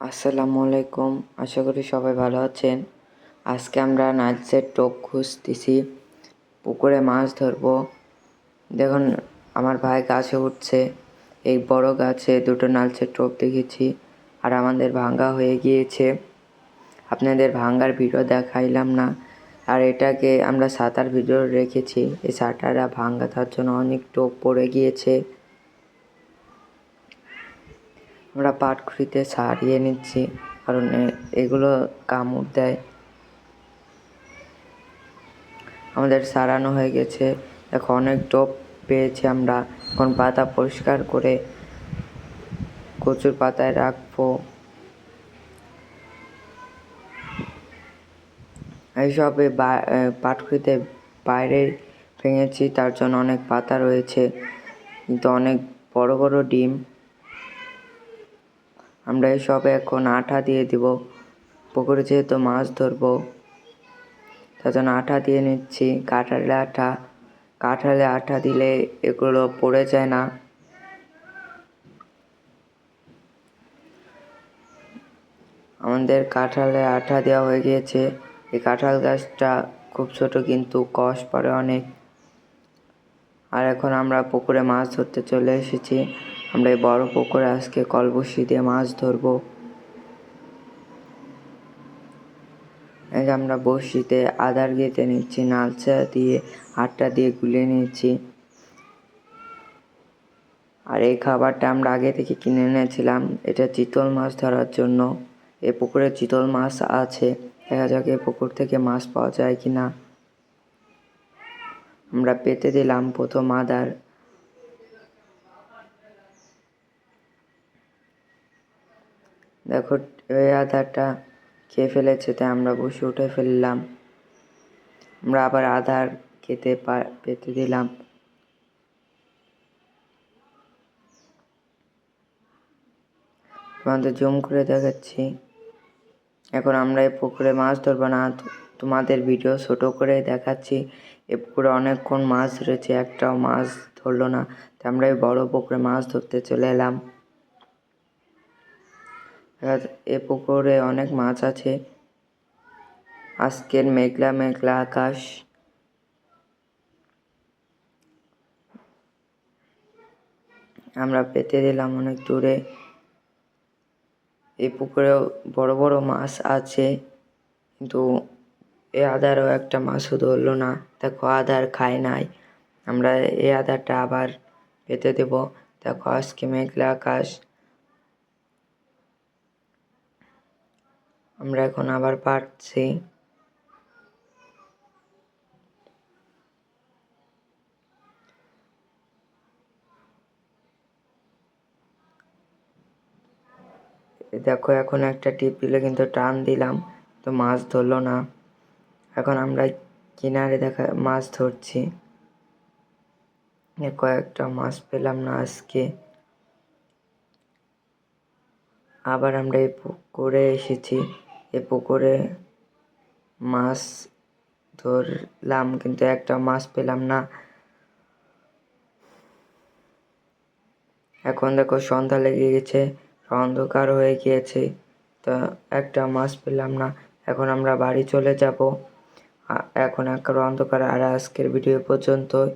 আসসালামু আলাইকুম। আশা করি সবাই ভালো আছেন। আজকে আমরা নাচের টোপ খুঁজতেছি। পুকুরে মাছ ধরবো। দেখুন, আমার ভাই গাছে উঠছে। এই বড় গাছে দুটো নালচের টোপ দেখেছি আর আমাদের ভাঙ্গা হয়ে গিয়েছে। আপনাদের ভাঙ্গার ভিডিও দেখাইলাম না। আর এটাকে আমরা সাঁতার ভিডিও রেখেছি। এই সাঁতারটা ভাঙ্গা তার জন্য অনেক টোপ পড়ে গিয়েছে। আমরা পাটখুরিতে সারিয়ে নিচ্ছি, কারণ এগুলো কামড় দেয়। আমাদের সারানো হয়ে গেছে। এখন অনেক টোপ পেয়েছি আমরা। এখন পাতা পরিষ্কার করে কচুর পাতায় রাখব। এইসবে পাটখুরিতে বাইরে ভেঙেছি, তার জন্য অনেক পাতা রয়েছে। কিন্তু অনেক বড় বড় ডিম আমরা এসবে এখন আঠা দিয়ে দিব। পুকুরে যেহেতু মাছ ধরবো তার জন্য আঠা দিয়ে নিচ্ছি। কাঁঠালে আঠা কাঁঠালে আঠা দিলে এগুলো পড়ে যায় না। আমাদের কাঁঠালে আঠা দেওয়া হয়ে গিয়েছে। এই কাঁঠাল গাছটা খুব ছোট, কিন্তু কষ পড়ে অনেক। আর এখন আমরা পুকুরে মাছ ধরতে চলে এসেছি। আমরা এই বড় পুকুরে আজকে কলবসি দিয়ে মাছ ধরবো। আমরা বড়শিতে আদার গেঁথে নিচ্ছি, নালচা দিয়ে, আটটা দিয়ে গুলে নিচ্ছি। আর এই খাবারটা আমরা আগে থেকে কিনে এনেছিলাম, এটা চিতল মাছ ধরার জন্য। এ পুকুরে চিতল মাছ আছে, দেখা যাক এই পুকুর থেকে মাছ পাওয়া যায় কি না আমরা পেতে দিলাম প্রথম আদার। দেখো, এই আধারটা খেয়ে ফেলেছে তাই আমরা বসে উঠে ফেললাম। আমরা আবার আধার খেতে পেতে দিলাম। তোমাদের জুম করে দেখাচ্ছি। এখন আমরা এই পুকুরে মাছ ধরবো না তোমাদের ভিডিও ছোট করে দেখাচ্ছি। এ পুকুরে অনেকক্ষণ মাছ ধরেছে, একটাও মাছ ধরলো না। তাই আমরা এই বড় পুকুরে মাছ ধরতে চলে এলাম। এ পুকুরে অনেক মাছ আছে। আজকের মেঘলা মেঘলা আকাশ। আমরা পেতে দিলাম অনেক দূরে। এই পুকুরেও বড় বড় মাছ আছে, কিন্তু এ আদারও একটা মাছও ধরলো না। দেখো, আদার খায় নাই। আমরা এই আদারটা আবার পেতে দেব। দেখো, আজকে মেঘলা আকাশ। আমরা এখন আবার পারছি। দেখো, এখন একটা টিপ দিলে কিন্তু টান দিলাম, তো মাছ ধরলো না। এখন আমরা কিনারে দেখা, মাছ ধরছি। কয়েকটা মাছ পেলাম না আজকে। আবার আমরা এই পুকুরে এসেছি। এই পুকুরে মাছ ধরলাম, কিন্তু একটা মাছ পেলাম না। এখন দেখো সন্ধ্যা লেগে গেছে, অন্ধকার হয়ে গিয়েছে, তো একটা মাছ পেলাম না। এখন আমরা বাড়ি চলে যাব। এখন একটা অন্ধকার, আর আজকের ভিডিও পর্যন্তই।